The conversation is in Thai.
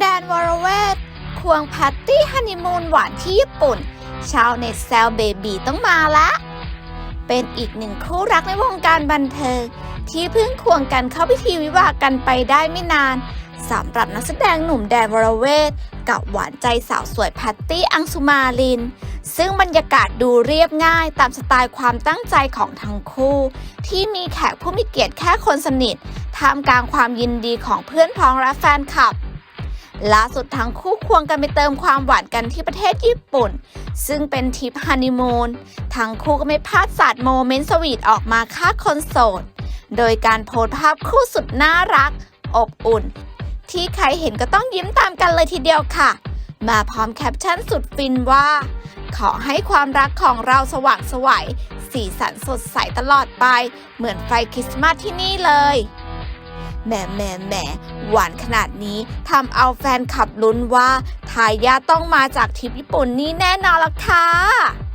แดนวรเวทควงแพตตี้ฮันนีมูนหวานที่ญี่ปุ่น ชาวเน็ตแซวเบบีต้องมาละ เป็นอีกหนึ่งคู่รักในวงการบันเทิง ที่เพิ่งควงกันเข้าพิธีวิวากันไปได้ไม่นานสำหรับนักแสดงหนุ่มแดนวรเวทกับหวานใจสาวสวยแพตตี้อังสุมาลิน ซึ่งบรรยากาศดูเรียบง่ายตามสไตล์ความตั้งใจของทั้งคู่ ที่มีแขกผู้มีเกียรติแค่คนสนิทท่ามกลางความยินดีของเพื่อนพ้องและแฟนคลับ ล่าสุดทั้งคู่ควงกันไปเติมความหวานกันที่ประเทศญี่ปุ่น ซึ่งเป็นทริปฮันนีมูนทั้งคู่ก็ไม่พลาดสาดโมเมนต์สวีทออกมาค่าคนโสด โดยการโพสภาพคู่สุดน่ารัก อบอุ่น ที่ใครเห็นก็ต้องยิ้มตามกันเลยทีเดียวค่ะ มาพร้อมแคปชั่นสุดฟินว่า ขอให้ความรักของเราสว่างสวัยสีสันสดใสตลอดไป เหมือนไฟคริสต์มาสที่นี่เลย แหมแหมแหมหวานขนาดนี้ทำเอาแฟนขับลุ้นว่าทายาต้องมาจากทริปญี่ปุ่นนี่แน่นอนละค่ะ